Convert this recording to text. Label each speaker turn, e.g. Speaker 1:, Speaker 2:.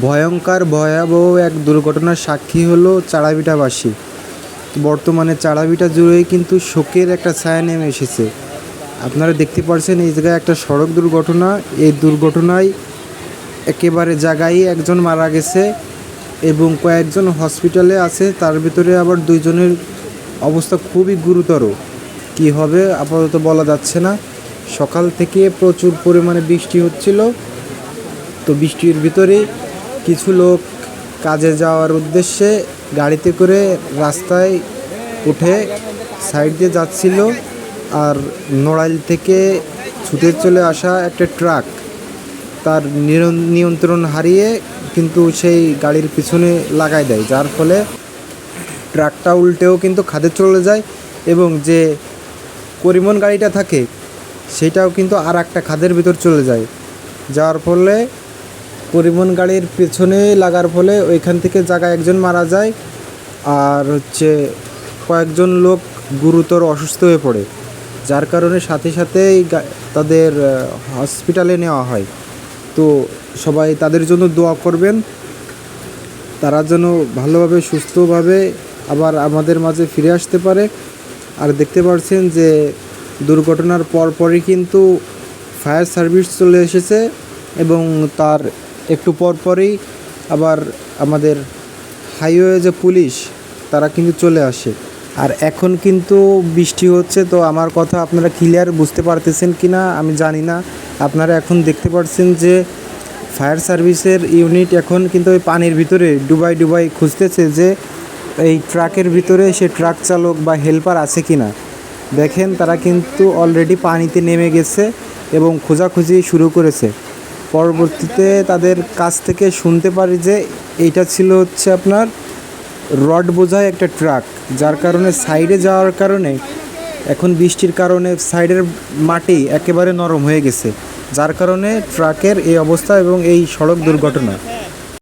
Speaker 1: ভয়ঙ্কর, ভয়াবহ এক দুর্ঘটনার সাক্ষী হলো চাড়াভিটাবাসী বর্তমানে চাড়াভিটা জুড়েই কিন্তু শোকের একটা ছায়া নেমে এসেছে। আপনারা দেখতে পাচ্ছেন এই জায়গায় একটা সড়ক দুর্ঘটনা। এই দুর্ঘটনায় একেবারে জায়গায় একজন মারা গেছে এবং কয়েকজন হসপিটালে আছে। তার ভিতরে আবার দুইজনের অবস্থা খুবই গুরুতর। কি হবে আপাতত বলা যাচ্ছে না। সকাল থেকে প্রচুর পরিমাণে বৃষ্টি হচ্ছিল। তো বৃষ্টির ভিতরে কিছু লোক কাজে যাওয়ার উদ্দেশ্যে গাড়িতে করে রাস্তায় উঠে সাইড দিয়ে যাচ্ছিল আর নড়াইল থেকে ছুটে চলে আসা একটা ট্রাক তার নিয়ন- নিয়ন্ত্রণ হারিয়ে কিন্তু সেই গাড়ির পিছনে লাগাই দেয়, যার ফলে ট্রাকটা উল্টেও কিন্তু খাদে চলে যায় এবং যে পরিবহন গাড়িটা থাকে সেটাও কিন্তু আর একটা খাদের ভিতর চলে যায়। যার ফলে পরিবহন গাড়ির পেছনে লাগার ফলে ওইখান থেকে জায়গায় একজন মারা যায় আর হচ্ছে কয়েকজন লোক গুরুতর অসুস্থ হয়ে পড়ে, যার কারণে সাথে সাথেই তাদের হসপিটালে নেওয়া হয়। তো সবাই তাদের জন্য দোয়া করবেন। তারা যেন ভালোভাবে, সুস্থভাবে আবার আমাদের মাঝে ফিরে আসতে পারে। আর দেখতে পাচ্ছেন যে দুর্ঘটনার পরপরই কিন্তু ফায়ার সার্ভিস চলে এসেছে এবং তার একটু পর পরপরই আবার আমাদের হাইওয়ে যে পুলিশ, তারা কিন্তু চলে আসে। আর এখন কিন্তু বৃষ্টি হচ্ছে, তো আমার কথা আপনারা ক্লিয়ার বুঝতে পারতেছেন কি না আমি জানি না। আপনারা এখন দেখতে পাচ্ছেন যে ফায়ার সার্ভিসের ইউনিট এখন কিন্তু ওই পানির ভিতরে ডুবাই ডুবাই খুঁজতেছে যে এই ট্রাকের ভিতরে সে ট্রাক চালক বা হেল্পার আছে কি না দেখেন তারা কিন্তু অলরেডি পানিতে নেমে গেছে এবং খোঁজাখুঁজি শুরু করেছে। পরবর্তীতে তাদের কাছ থেকে শুনতে পারি যে এটা ছিল হচ্ছে আপনার রড বোঝায় একটা ট্রাক, যার কারণে সাইডে যাওয়ার কারণে এখন বৃষ্টির কারণে সাইডের মাটি একেবারে নরম হয়ে গেছে, যার কারণে ট্রাকের এই অবস্থা এবং এই সড়ক দুর্ঘটনা।